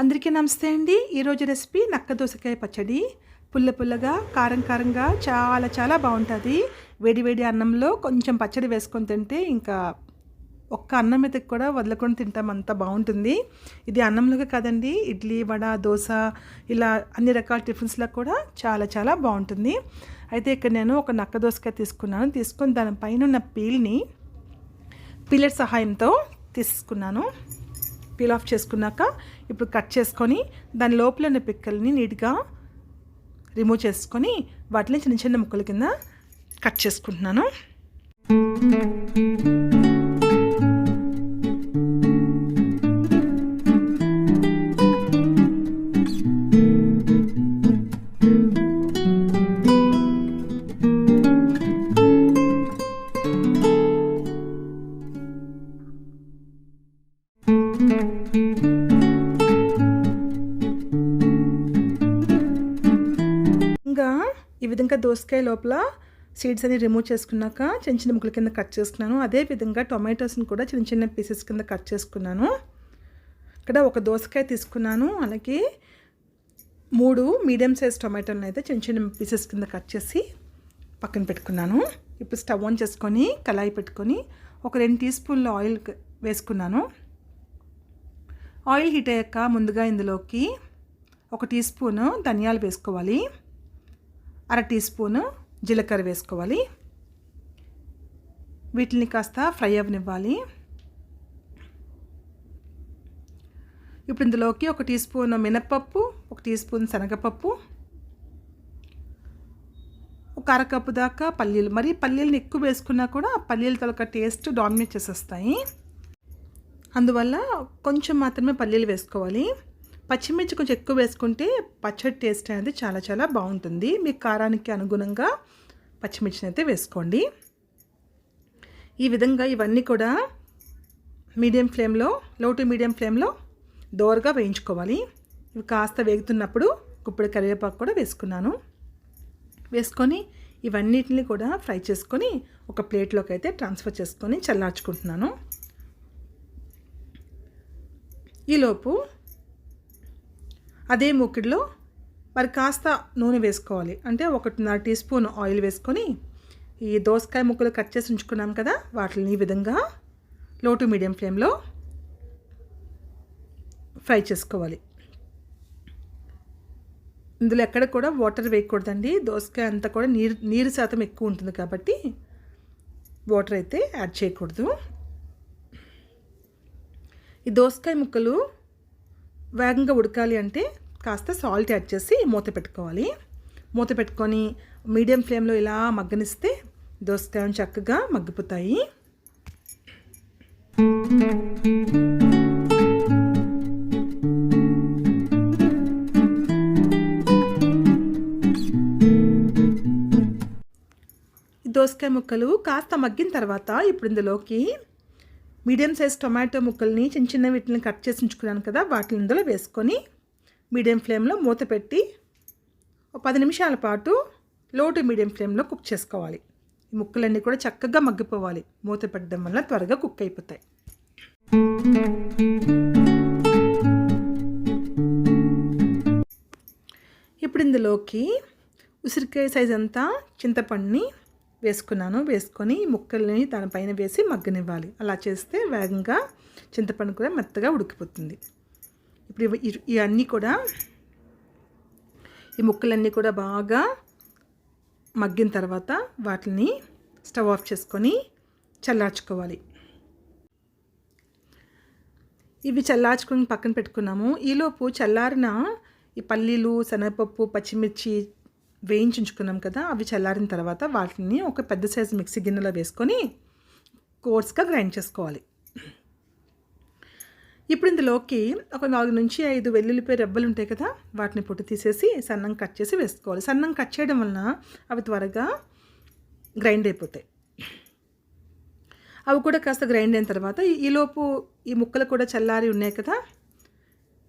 అందరికీ నమస్తే అండి. ఈరోజు రెసిపీ నక్క దోసకాయ పచ్చడి. పుల్ల పుల్లగా కారం కారంగా చాలా చాలా బాగుంటుంది. వేడి వేడి అన్నంలో కొంచెం పచ్చడి వేసుకొని తింటే ఇంకా ఒక్క అన్నం మీద కూడా వదలకుండా తింటాం అంత బాగుంటుంది. ఇది అన్నంలోకి కాదండి ఇడ్లీ వడ దోశ ఇలా అన్ని రకాల టిఫిన్స్లో కూడా చాలా చాలా బాగుంటుంది. అయితే ఇక్కడ నేను ఒక నక్క దోసకాయ తీసుకున్నాను. తీసుకొని దానిపైన ఉన్న పీల్ని పీలర్ సహాయంతో తీసుకున్నాను. పీల్ ఆఫ్ చేసుకున్నాక ఇప్పుడు కట్ చేసుకొని దాని లోపల ఉన్న పిక్కల్ని నీట్గా రిమూవ్ చేసుకొని వాటిని చిన్న చిన్న ముక్కల కింద కట్ చేసుకుంటున్నాను. ఈ దోసకాయ లోపల సీడ్స్ అన్ని రిమూవ్ చేసుకున్నాక చిన్న చిన్న ముక్కల కింద కట్ చేసుకున్నాను. అదే విధంగా టొమాటోస్ని కూడా చిన్న చిన్న పీసెస్ కింద కట్ చేసుకున్నాను. ఇక్కడ ఒక దోసకాయ తీసుకున్నాను. అలాగే మూడు మీడియం సైజ్ టొమాటోలను అయితే చిన్న చిన్న పీసెస్ కింద కట్ చేసి పక్కన పెట్టుకున్నాను. ఇప్పుడు స్టవ్ ఆన్ చేసుకొని కళాయి పెట్టుకొని ఒక రెండు టీ స్పూన్ల ఆయిల్ వేసుకున్నాను. ఆయిల్ హీట్ అయ్యాక ముందుగా ఇందులోకి ఒక టీ స్పూను ధనియాలు వేసుకోవాలి. అర టీ స్పూను జీలకర్ర వేసుకోవాలి. వీటిని కాస్త ఫ్రై అవ్వనివ్వాలి ఇప్పుడు ఇందులోకి ఒక టీ స్పూన్ మినప్పప్పు ఒక టీ స్పూన్ శనగపప్పు ఒక అరకప్పు దాకా పల్లీలు. మరి పల్లీలను ఎక్కువ వేసుకున్నా కూడా పల్లీల ఒక టేస్ట్ డామినేట్ చేసేస్తాయి. అందువల్ల కొంచెం మాత్రమే పల్లీలు వేసుకోవాలి. పచ్చిమిర్చి కొంచెం ఎక్కువ వేసుకుంటే పచ్చడి టేస్ట్ అనేది చాలా చాలా బాగుంటుంది. మీ కారానికి అనుగుణంగా పచ్చిమిర్చిని అయితే వేసుకోండి. ఈ విధంగా ఇవన్నీ కూడా మీడియం ఫ్లేమ్లో లో టు మీడియం ఫ్లేమ్లో దోరగా వేయించుకోవాలి. ఇవి కాస్త వేగుతున్నప్పుడు గుప్పుడు కరివేపాకు కూడా వేసుకున్నాను. వేసుకొని ఇవన్నిటిని కూడా ఫ్రై చేసుకొని ఒక ప్లేట్లోకి అయితే ట్రాన్స్ఫర్ చేసుకొని చల్లార్చుకుంటున్నాను. ఈలోపు అదే మూకిడిలో మరి కాస్త నూనె వేసుకోవాలి. అంటే ఒకటిన్నర టీ స్పూన్ ఆయిల్ వేసుకొని ఈ దోసకాయ ముక్కలు కట్ చేసి ఉంచుకున్నాం కదా వాటిని ఈ విధంగా లో టు మీడియం ఫ్లేమ్లో ఫ్రై చేసుకోవాలి. ఇందులో ఎక్కడ కూడా వాటర్ వేయకూడదండి. దోసకాయ అంతా కూడా నీరు నీరు శాతం ఎక్కువ ఉంటుంది కాబట్టి వాటర్ అయితే యాడ్ చేయకూడదు. ఈ దోసకాయ ముక్కలు వేగంగా ఉడకాలి అంటే కాస్త సాల్ట్ యాడ్ చేసి మూత పెట్టుకోవాలి. మూత పెట్టుకొని మీడియం ఫ్లేమ్లో ఇలా మగ్గనిస్తే దోసకాయ చక్కగా మగ్గిపోతాయి. దోసకాయ ముక్కలు కాస్త మగ్గిన తర్వాత ఇప్పుడు ఇందులోకి మీడియం సైజ్ టొమాటో ముక్కల్ని చిన్న చిన్న వీటిని కట్ చేసి ఉంచుకున్నాను కదా వాటిని ఇందులో వేసుకొని మీడియం ఫ్లేమ్లో మూత పెట్టి ఒక పది నిమిషాల పాటు లో టు మీడియం ఫ్లేమ్లో కుక్ చేసుకోవాలి. ఈ ముక్కలన్నీ కూడా చక్కగా మగ్గిపోవాలి. మూత పెట్టడం వల్ల త్వరగా కుక్ అయిపోతాయి. ఇప్పుడు ఇందులోకి ఉసిరికాయ సైజ్ అంతా చింతపండుని వేసుకున్నాను. వేసుకొని ముక్కల్ని దానిపైన వేసి మగ్గనివ్వాలి. అలా చేస్తే వేగంగా చింతపండు కూడా మెత్తగా ఉడికిపోతుంది. ఇప్పుడు ఇవన్నీ కూడా ఈ ముక్కలన్నీ కూడా బాగా మగ్గిన తర్వాత వాటిని స్టవ్ ఆఫ్ చేసుకొని చల్లార్చుకోవాలి. ఇవి చల్లార్చుకొని పక్కన పెట్టుకున్నాము. ఈలోపు చల్లారిన ఈ పల్లీలు శనగపప్పు పచ్చిమిర్చి వేయించుకున్నాం కదా అవి చల్లారిన తర్వాత వాటిని ఒక పెద్ద సైజు మిక్సీ గిన్నెలో వేసుకొని కోర్స్గా గ్రైండ్ చేసుకోవాలి. ఇప్పుడు ఇందులోకి ఒక నాలుగు నుంచి ఐదు వెల్లుల్లిపాయ రెబ్బలు ఉంటాయి కదా వాటిని పొట్టు తీసేసి సన్నం కట్ చేసి వేసుకోవాలి. సన్నం కట్ చేయడం వలన అవి త్వరగా గ్రైండ్ అయిపోతాయి. అవి కూడా కాస్త గ్రైండ్ అయిన తర్వాత ఈలోపు ఈ ముక్కలు కూడా చల్లారి ఉన్నాయి కదా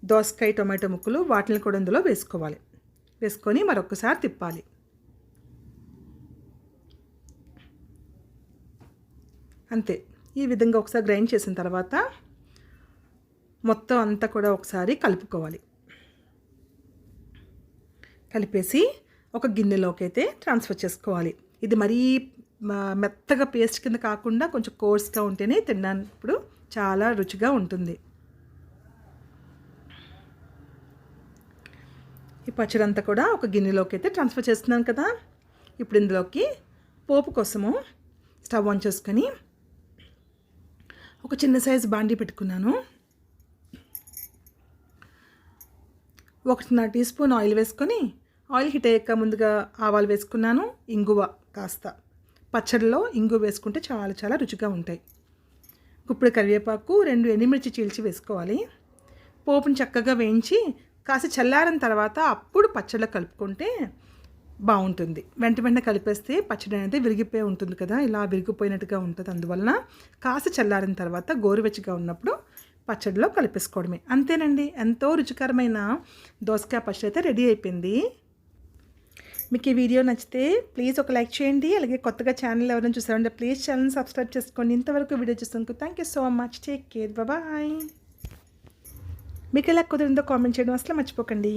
దోసకాయ టొమాటో ముక్కలు వాటిని కూడా ఇందులో వేసుకోవాలి. వేసుకొని మరొకసారి తిప్పాలి. అంతే. ఈ విధంగా ఒకసారి గ్రైండ్ చేసిన తర్వాత మొత్తం అంతా కూడా ఒకసారి కలుపుకోవాలి. కలిపేసి ఒక గిన్నెలోకి అయితే ట్రాన్స్ఫర్ చేసుకోవాలి. ఇది మరీ మెత్తగా పేస్ట్ కింద కాకుండా కొంచెం కోర్స్గా ఉంటేనే తినడానికి చాలా రుచిగా ఉంటుంది. ఈ పచ్చడి అంతా కూడా ఒక గిన్నెలోకి అయితే ట్రాన్స్ఫర్ చేస్తున్నాను కదా. ఇప్పుడు ఇందులోకి పోపు కోసము స్టవ్ ఆన్ చేసుకొని ఒక చిన్న సైజు బాండీ పెట్టుకున్నాను. ఒకటిన్నర టీ స్పూన్ ఆయిల్ వేసుకొని ఆయిల్ హీట్ అయ్యాక ముందుగా ఆవాలు వేసుకున్నాను ఇంగువ కాస్త. పచ్చడిలో ఇంగువ వేసుకుంటే చాలా చాలా రుచిగా ఉంటాయి. ఇప్పుడు కరివేపాకు రెండు ఎండుమిర్చి చీల్చి వేసుకోవాలి. పోపుని చక్కగా వేయించి కాస్త చల్లారిన తర్వాత అప్పుడు పచ్చడిలో కలుపుకుంటే బాగుంటుంది. వెంట వెంట కలిపేస్తే పచ్చడి అనేది విరిగిపోయి ఉంటుంది కదా ఇలా విరిగిపోయినట్టుగా ఉంటుంది. అందువలన కాస్త చల్లారిన తర్వాత గోరువెచ్చగా ఉన్నప్పుడు పచ్చడిలో కలిపేసుకోవడమే. అంతేనండి. ఎంతో రుచికరమైన దోసకాయ పచ్చడి అయితే రెడీ అయిపోయింది. మీకు ఈ వీడియో నచ్చితే ప్లీజ్ ఒక లైక్ చేయండి. అలాగే కొత్తగా ఛానల్ ఎవరైనా చూసారంటే ప్లీజ్ ఛానల్ సబ్స్క్రైబ్ చేసుకోండి ఇంతవరకు వీడియో చూసినందుకు thank you so much. Take care. Bye మీకు ఎలా కుదిరిందో కామెంట్ చేయడం అసలు మర్చిపోకండి.